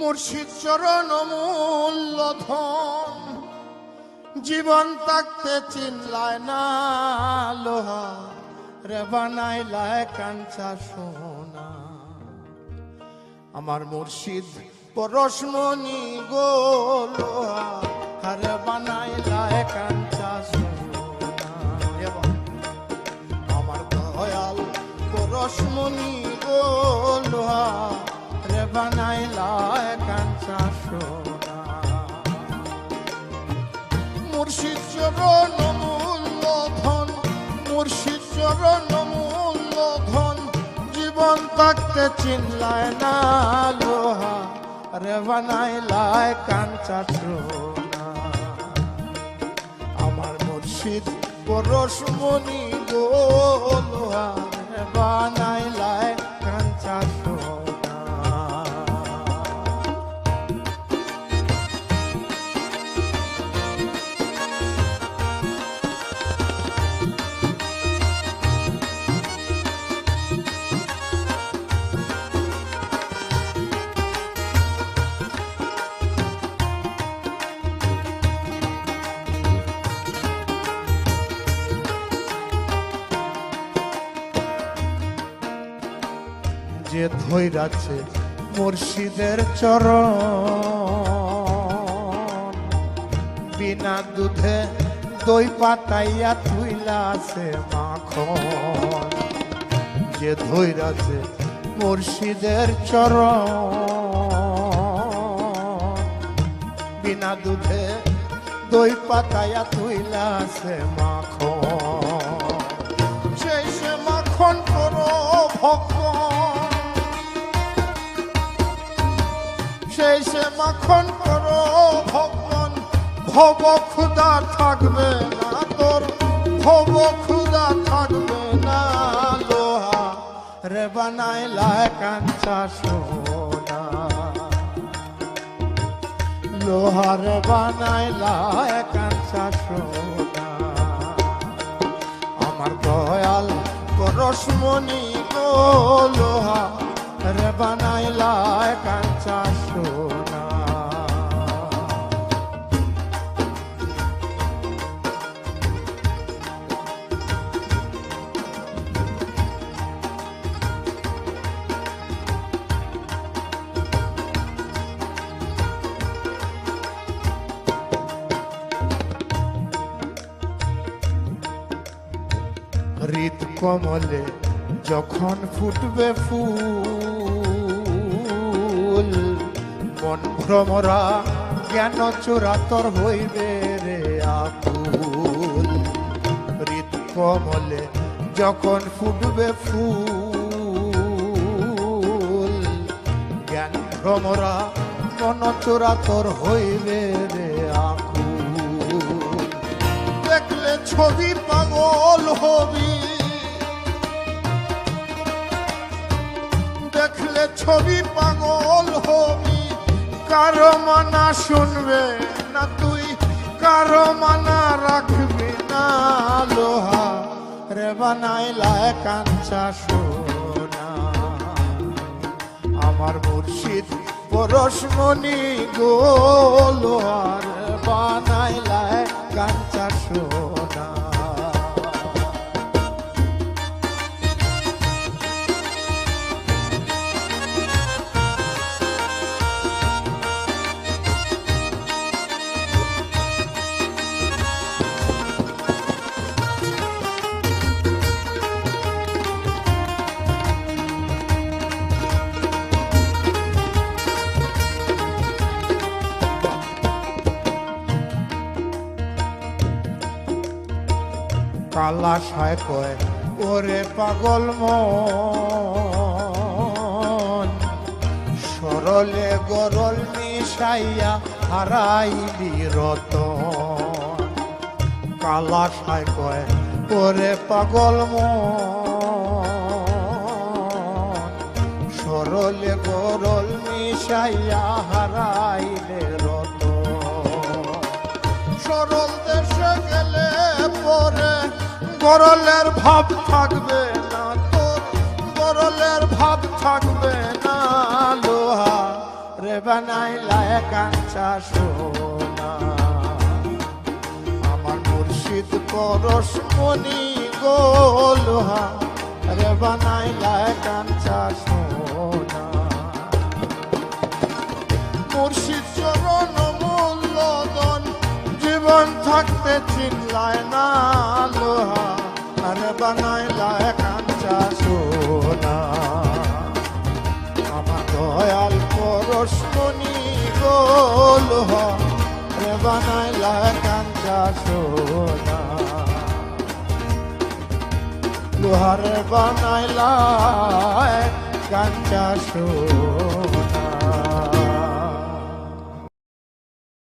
মুর্শিদ চরণ মূল্য ধন। জীবন থাকতে চিনলায় না লোহা, রে বানাইলায় কাঞ্চা সোনা। আমার মুর্শিদ পরশমণি গো লোহা রে বানাইলায় কাঞ্চা সোনা। আমার দয়াল পরশমণি গো লোহা রে বানাইলায় কাঞ্চা সোনা। মুর্শিদ চরণ মূল্য ধন, মুর্শিদ চরণ মূল্য ধন, জীবন থাকতে চিনলায় না লোহা, রে বানাইলায় কাঞ্চা সোনা। আমার মুর্শিদ পরশমণি গো যে ধৈরাছে মুর্শিদের চরণ। বিনা দুধে দই পাতাইয়া তুইলা আছে মাখন। যে ধৈরাছে মুর্শিদের চরণ। বিনা দুধে দই পাতাইয়া তুইলা আছে মাখন। সেই সে মাখন করো ভক্ষণ সে মাখন করো, ভগবান ভব ক্ষুদা থাকবে না তোর ভব ক্ষুদা থাকবে না লোহা। রে বানাইলা কাঞ্চা সোনা। লোহার বানাইলা কাঞ্চা সোনা। আমার দয়াল পরশমণি গো, লোহা। রে বানাইলা কাঞ্চা সোনা। হৃদ কমলে যখন ফুটবে ফুল মন ভ্রমরা, জ্ঞান চোরাতর হইবে রে আকুল। হৃদ কমলে যখন ফুটবে ফুল, জ্ঞান ভ্রমরা, মন চোরাতর হইবে রে আকুল। দেখলে ছবি পাগল হবি। ছবি পাগল হবি। কারও মানা শুনবে না তুই, কারও মানা রাখবি না লোহা। রে বানাইলা কাঞ্চা সোনা। আমার মুর্শিদ পরশমণি গো কালা সায় কয়, ওরে পাগল মন, সরলে গরল মিশাইয়া হারাইলি রতন। কালা সায় কয়, ওরে পাগল মন, সরলে গরল মিশাইয়া হারাইলে রতন। সরল দেশে গেলে পরে গরলের ভাব থাকবে না তোর করলের ভাব থাকবে না লোহা। ওরে বানাইলা কাঞ্চা সোনা। আমার মুর্শিদ পরশ মনি গো লোহা। রে বানাইলা কাঞ্চা সোনা। মুর্শিদ চরণ মূল্যদন জীবন থাকতে চিনলায় না লোহা। আরে বানাইলা কাঞ্চা সোনা। আমার দয়াল পরশমণি গো লোহা রে বানাইলা কাঞ্চা সোনা। লোহার বানাইলা কাঞ্চা সোনা।